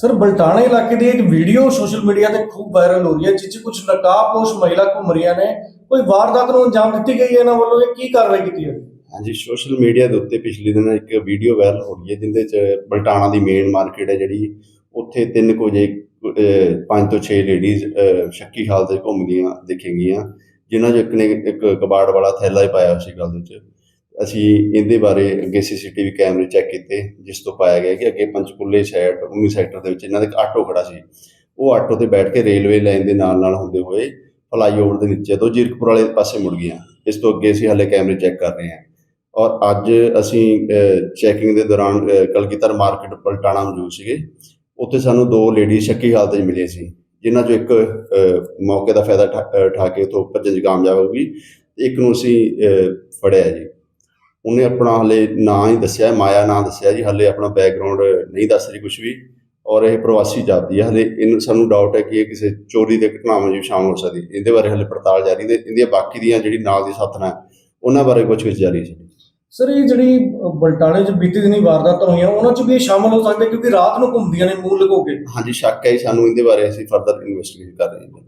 Sir, Baltana ਇਲਾਕੇ ਦੀ ਇੱਕ video social media ਤੇ ਖੂਬ ਵਾਇਰਲ ਹੋ ਰਹੀ ਹੈ, ਜਿਸ 'ਚ ਕੁਝ ਨਕਾਬਪੋਸ਼ ਮਹਿਲਾ ਘੁੰਮ ਰਹੀਆਂ ਨੇ। ਕੋਈ ਵਾਰਦਾਤ ਨੂੰ ਅੰਜਾਮ ਦਿੱਤੀ ਗਈ ਹੈ ਇਹਨਾਂ ਵੱਲੋਂ? ਇਹ ਕੀ ਕਾਰਵਾਈ ਕੀਤੀ ਹੈ? ਹਾਂਜੀ, ਸੋਸ਼ਲ ਮੀਡੀਆ ਦੇ ਉੱਤੇ ਪਿਛਲੇ ਦਿਨ ਇੱਕ ਵੀਡੀਓ ਵਾਇਰਲ ਹੋ ਰਹੀ ਹੈ, ਜਿੰਦੇ ਚ ਬਲਟਾਣਾ ਦੀ ਮੇਨ ਮਾਰਕੀਟ ਹੈ ਜਿਹੜੀ। ਉੱਥੇ ਤਿੰਨ ਕੁ ਜੇ ਪੰਜ ਤੋਂ 6 ਲੇਡੀਜ਼ ਸ਼ੱਕੀ ਹਾਲਤ ਵਿੱਚ ਘੁੰਮਦੀਆਂ, ਦੇਖੀਆਂ ਗਈਆਂ, ਜਿਨ੍ਹਾਂ 'ਚ ਇੱਕ ਨੇ ਇੱਕ ਕਬਾੜ ਵਾਲਾ ਥੈਲਾ ਹੀ ਪਾਇਆ ਸੀ ਗੱਲ ਵਿੱਚ। ਅਸੀਂ ਇਹਦੇ ਬਾਰੇ ਅੱਗੇ ਸੀਸੀਟੀਵੀ ਕੈਮਰੇ ਚੈੱਕ ਕੀਤੇ ਜਿਸ ਤੋਂ ਪਾਇਆ ਗਿਆ ਕਿ ਅੱਗੇ ਪੰਚਕੂਲੇ ਸਾਈਡ 19 ਸੈਕਟਰ ਦੇ ਵਿੱਚ ਇਹਨਾਂ ਦਾ ਇੱਕ ਆਟੋ ਖੜਾ ਸੀ। ਉਹ ਆਟੋ ਤੇ ਬੈਠ ਕੇ ਰੇਲਵੇ ਲਾਈਨ ਦੇ ਨਾਲ ਨਾਲ ਹੁੰਦੇ ਹੋਏ ਫਲਾਈਓਵਰ ਦੇ ਨੀਚੇ ਤੋਂ ਜੀਰਕਪੁਰ ਵਾਲੇ ਪਾਸੇ ਮੁੜ ਗਈਆਂ। ਇਸ ਤੋਂ ਅੱਗੇ ਅਸੀਂ ਹਾਲੇ ਕੈਮਰੇ ਚੈੱਕ ਕਰ ਰਹੇ ਹਾਂ। ਔਰ ਅੱਜ ਅਸੀਂ ਚੈਕਿੰਗ ਦੇ ਦੌਰਾਨ ਅ, ਮਾਰਕੀਟ ਪਲਟਾਣਾ ਮੌਜੂਦ ਸੀਗੇ। ਉੱਥੇ ਸਾਨੂੰ ਦੋ ਲੇਡੀ ਸ਼ੱਕੀ ਹਾਲਤ 'ਚ ਮਿਲੇ ਸੀ ਜਿਨ੍ਹਾਂ 'ਚੋਂ ਇੱਕ ਮੌਕੇ ਦਾ ਫਾਇਦਾ ਠਾ- ਕੇ ਉੱਥੋਂ ਭੱਜਣ 'ਚ ਕਾਮਯਾਬ ਹੋ ਗਈ। ਇੱਕ ਨੂੰ ਅਸੀਂ ਫੜਿਆ ਜੀ। ਉਹਨੇ ਆਪਣਾ ਹਲੇ ਨਾਂ ਹੀ ਦੱਸਿਆ ਮਾਇਆ ਨਾਂ ਦੱਸਿਆ ਜੀ ਹਲੇ ਆਪਣਾ ਬੈਕਗ੍ਰਾਉਂਡ ਨਹੀਂ ਦੱਸ ਰਹੀ ਕੁਝ ਵੀ ਔਰ ਇਹ ਪ੍ਰਵਾਸੀ ਜਾਪਦੀ ਹੈ। ਹਲੇ ਇਹਨੂੰ ਸਾਨੂੰ ਡਾਊਟ ਹੈ ਕਿ ਇਹ ਕਿਸੇ ਚੋਰੀ ਦੇ ਘਟਨਾਵਾਂ 'ਚ ਵੀ ਸ਼ਾਮਲ ਹੋ ਸਕਦੀ ਇਹਦੇ ਬਾਰੇ ਹਲੇ ਪੜਤਾਲ ਜਾਰੀ ਤੇ ਇਹਦੀਆਂ ਬਾਕੀ ਦੀਆਂ ਜਿਹੜੀ ਨਾਲ ਦੀ ਸਾਥਣਾ ਹੈ, ਉਹਨਾਂ ਬਾਰੇ ਕੁਝ ਕੁਝ ਜਾਰੀ ਸੀ ਸਰ ਇਹ ਜਿਹੜੀ ਬਲਟਾਣੇ 'ਚ ਬੀਤੀ ਦਿਨੀ ਵਾਰਦਾਤਾਂ ਹੋਈਆਂ ਉਹਨਾਂ 'ਚ ਵੀ ਇਹ ਸ਼ਾਮਲ ਹੋ ਸਕਦੇ ਕਿਉਂਕਿ ਰਾਤ ਨੂੰ ਘੁੰਮਦੀਆਂ ਨੇ ਮੂੰਹ ਲੁਕੋ। ਕੇ ਹਾਂਜੀ ਸ਼ੱਕ ਹੈ ਸਾਨੂੰ ਇਹਦੇ ਬਾਰੇ ਅਸੀਂ ਫਰਦਰ ਇਨਵੈਸਟੀਗੇਟ ਕਰ ਰਹੇ ਹਾਂ।